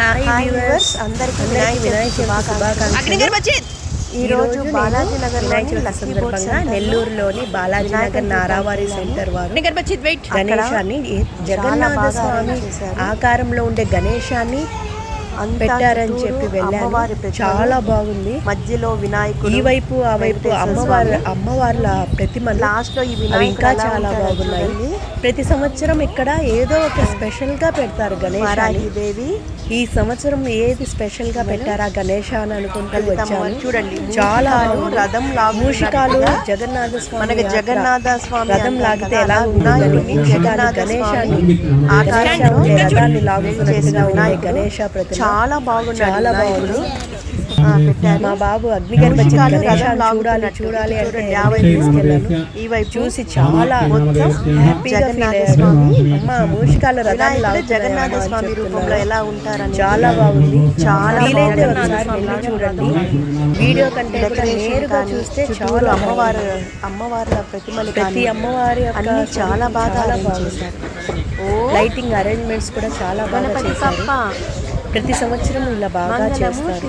Hi viewers viewers అందరికీ అందరికీ వినాయక వినాయక చవితి చవితి శుభాకాంక్షలు. ఈ ఈ రోజు రోజు బాలాజీ నగర్ వినాయక చవితి సందర్భంగా నెల్లూరులోని బాలాజీ నగర్ నారావారి సెంటర్ వారు. గణేశాన్ని జగన్నాథ స్వామి. ఆకారంలో ఉండే గణేశాన్ని పెట్టారని చెప్పి వెళ్ళాను ప్రతిమలు, చాలా బాగుంది. మధ్యలో వినాయకుడు ఈ వైపు ఆ వైపు అమ్మవారి. అమ్మవార్ల ప్రతిమలు లాస్ట్లో ఈ వినాయకుడు ఇంకా చాలా బాగున్నాయి. ప్రతి సంవత్సరం ఇక్కడ ఏదో ఒక స్పెషల్గా పెడతారు గణేశాన్ని. దేవి ఈ సంవత్సరం ఏది స్పెషల్గా పెట్టారా గణేశ అని అనుకుంటూ చూడండి చాలా రథం మూషికాలు జగన్నాథ స్వామి మనకి. జగన్నాథ స్వామి రథం లాగితే ఎలా జగన్నాథ గణేశాన్ని గణేశాన్ని రథాన్ని లాగుతున్నట్టుగా ఉండే వినాయకుడు. గణేశ ప్రతిమ. చాలా బాగున్నాడు చాలా. బాగుంది. పెట్టారు మా బాబు రథం చూడాలి. చూడాలి అంటే వైపు తీసుకెళ్ళాను ఈ వైపు చూసి చాలా మొత్తం హ్యాపీగా ఫీల్ స్వామి. అమ్మ మూషికాల వినాయకుడు జగన్నాథ స్వామి రూపంలో. ఎలా ఉంటారని చాలా బాగుంది. చాలా వీలైతే. ఒకసారి చూడండి. వీడియో కంటే నేరుగా చూస్తే చాలా అమ్మవారు బాగుంది. అమ్మవార్ల ప్రతిమలు ప్రతి అమ్మవారి అన్ని చాలా బాగా చేశారు. లైటింగ్ అరేంజ్మెంట్స్ కూడా చాలా బాగా చేశారు. ప్రతి సంవత్సరం ఇలా బాగా చేస్తారు.